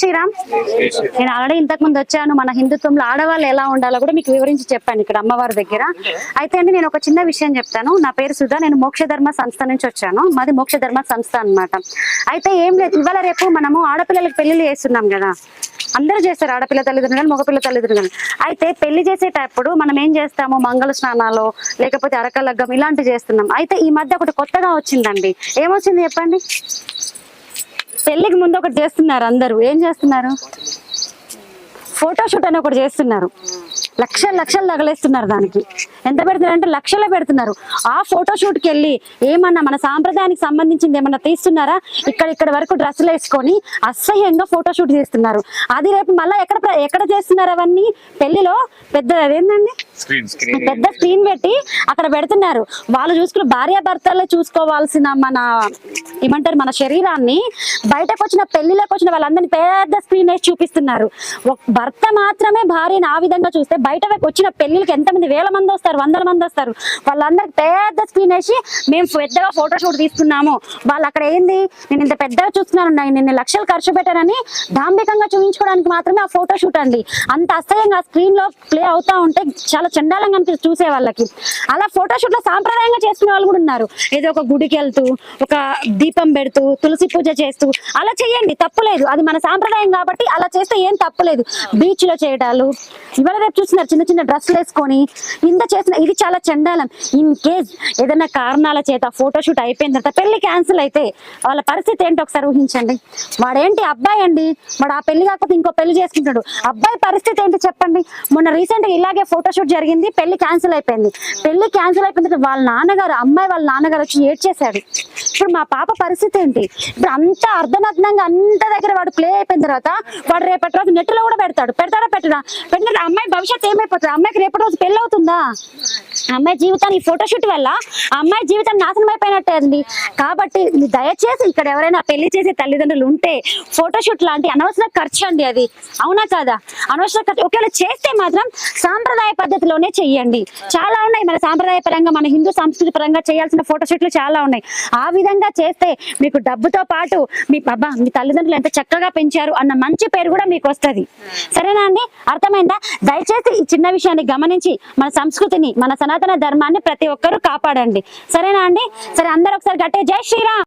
శ్రీరామ్. నేను ఆల్రెడీ ఇంతకు ముందు వచ్చాను. మన హిందుత్వంలో ఆడవాళ్ళు ఎలా ఉండాలో కూడా మీకు వివరించి చెప్పాను ఇక్కడ అమ్మవారి దగ్గర. అయితే అండి నేను ఒక చిన్న విషయం చెప్తాను. నా పేరు సుధా. నేను మోక్షధర్మ సంస్థ నుంచి వచ్చాను. మాది మోక్షధర్మ సంస్థ అనమాట అయితే ఏం లేదు. ఇవాళ రేపు మనము ఆడపిల్లలకి పెళ్ళిళ్ళు చేస్తున్నాం కదా. అందరూ చేస్తారు. ఆడపిల్ల తల్లిదండ్రులు మగపిల్ల తల్లిదండ్రులు. అయితే పెళ్ళి చేసేటప్పుడు మనం ఏం చేస్తాము? మంగళ స్నానాలు లేకపోతే అరకలగ్గం ఇలాంటివి చేస్తున్నాం. అయితే ఈ మధ్య ఒకటి కొత్తగా వచ్చిందండి. ఏమొచ్చింది చెప్పండి? పెళ్ళికి ముందు ఒకటి చేస్తున్నారు అందరూ. ఏం చేస్తున్నారు? ఫోటోషూట్ అని ఒకటి చేస్తున్నారు. లక్షలు లక్షలు తగలేస్తున్నారు దానికి. ఎంత పెడుతున్నారు అంటే లక్షలే పెడుతున్నారు. ఆ ఫోటోషూట్కి వెళ్ళి ఏమన్నా మన సాంప్రదాయానికి సంబంధించింది ఏమన్నా తీస్తున్నారా? ఇక్కడ ఇక్కడ వరకు డ్రెస్సులు వేసుకొని అసహ్యంగా ఫోటోషూట్ చేస్తున్నారు. అది రేపు మళ్ళీ ఎక్కడ ఎక్కడ చేస్తున్నారు అవన్నీ? పెళ్ళిలో పెద్ద అదేంటండి స్క్రీన్ పెద్ద స్క్రీన్ పెట్టి అక్కడ పెడుతున్నారు. వాళ్ళు చూసుకున్న భార్య భర్తలే చూసుకోవాల్సిన మన ఏమంటారు మన శరీరాన్ని బయటకు వచ్చిన పెళ్ళిలోకి వచ్చిన వాళ్ళందరినీ పెద్ద స్క్రీన్ వేసి చూపిస్తున్నారు. భర్త మాత్రమే భార్యని ఆ విధంగా చూస్తే బయట వచ్చిన పెళ్ళికి ఎంతమంది వేల మంది వస్తారు వందల మంది వస్తారు వాళ్ళందరికి పెద్ద స్క్రీన్ వేసి మేము పెద్దగా ఫోటోషూట్ తీసుకున్నాము వాళ్ళు అక్కడ ఏంది? నేను ఇంత పెద్దగా చూస్తున్నాను నేను లక్షలు ఖర్చు పెట్టానని డాంబికంగా చూపించుకోవడానికి మాత్రమే ఆ ఫోటోషూట్ అండి. అంత అసహ్యంగా స్క్రీన్లో ప్లే అవుతా ఉంటే చాలా చండాలంగా అనిపిస్తుంది చూసే వాళ్ళకి. అలా ఫోటోషూట్లో సాంప్రదాయంగా చేసుకునే వాళ్ళు కూడా ఉన్నారు. ఏదో ఒక గుడికి వెళ్తూ ఒక దీపం పెడుతూ తులసి పూజ చేస్తూ అలా చేయండి తప్పులేదు అది మన సాంప్రదాయం కాబట్టి అలా చేస్తే ఏం తప్పులేదు బీచ్లో చేయడాలు ఇవాళ రేపు చూస్తున్నారు చిన్న చిన్న డ్రెస్సులు వేసుకొని ఇంత చేసిన ఇది చాలా చండాలం. ఇన్ కేస్ ఏదైనా కారణాల చేత ఫోటోషూట్ అయిపోయిన తర్వాత పెళ్ళి క్యాన్సిల్ అయితే వాళ్ళ పరిస్థితి ఏంటో ఒకసారి ఊహించండి. వాడేంటి అబ్బాయి అండి? వాడు ఆ పెళ్ళి కాకపోతే ఇంకో పెళ్ళి చేసుకుంటాడు. అబ్బాయి పరిస్థితి ఏంటి చెప్పండి? మొన్న రీసెంట్గా ఇలాగే ఫోటోషూట్ జరిగింది పెళ్ళి క్యాన్సిల్ అయిపోయింది. పెళ్ళి క్యాన్సిల్ అయిపోయిన వాళ్ళ నాన్నగారు అమ్మాయి వాళ్ళ నాన్నగారు వచ్చి ఏడ్ చేశాడు ఇప్పుడు మా పాప పరిస్థితి ఏంటి ఇప్పుడు అంత అర్ధనగ్నంగా అంత దగ్గర వాడు ప్లే అయిపోయిన తర్వాత వాడు రేపటి రోజు నెట్లో కూడా పెడతాడు. పెడతాడా పెట్టడా పెట్టిన అమ్మాయి భవిష్యత్తు ఏమైపోతుంది? అమ్మాయికి రేపటి రోజు పెళ్ళి అవుతుందా? అమ్మాయి జీవితాన్ని ఈ ఫోటోషూట్ వల్ల అమ్మాయి జీవితం నాశనం అయిపోయినట్టే అండి కాబట్టి మీరు దయచేసి ఇక్కడ ఎవరైనా పెళ్ళి చేసే తల్లిదండ్రులు ఉంటే ఫోటోషూట్ లాంటి అనవసర ఖర్చు అండి అది. అవునా కాదా? అనవసర ఖర్చు. ఒకవేళ చేస్తే మాత్రం సాంప్రదాయ పద్ధతిలోనే చెయ్యండి. చాలా ఉన్నాయి మన సాంప్రదాయ పరంగా మన హిందూ సంస్కృతి పరంగా చేయాల్సిన ఫోటోషూట్లు చాలా ఉన్నాయి. ఆ విధంగా చేస్తే మీకు డబ్బుతో పాటు మీ బాబా మీ తల్లిదండ్రులు ఎంత చక్కగా పెంచారు అన్న మంచి పేరు కూడా మీకు వస్తది. సరేనా అండి? అర్థమైందా? దయచేసి ఈ చిన్న విషయాన్ని గమనించి మన సంస్కృతిని మన సనాతన ధర్మాన్ని ప్రతి ఒక్కరూ కాపాడండి. సరేనా అండి? సరే అందరూ ఒకసారి గట్టే జై శ్రీరామ్!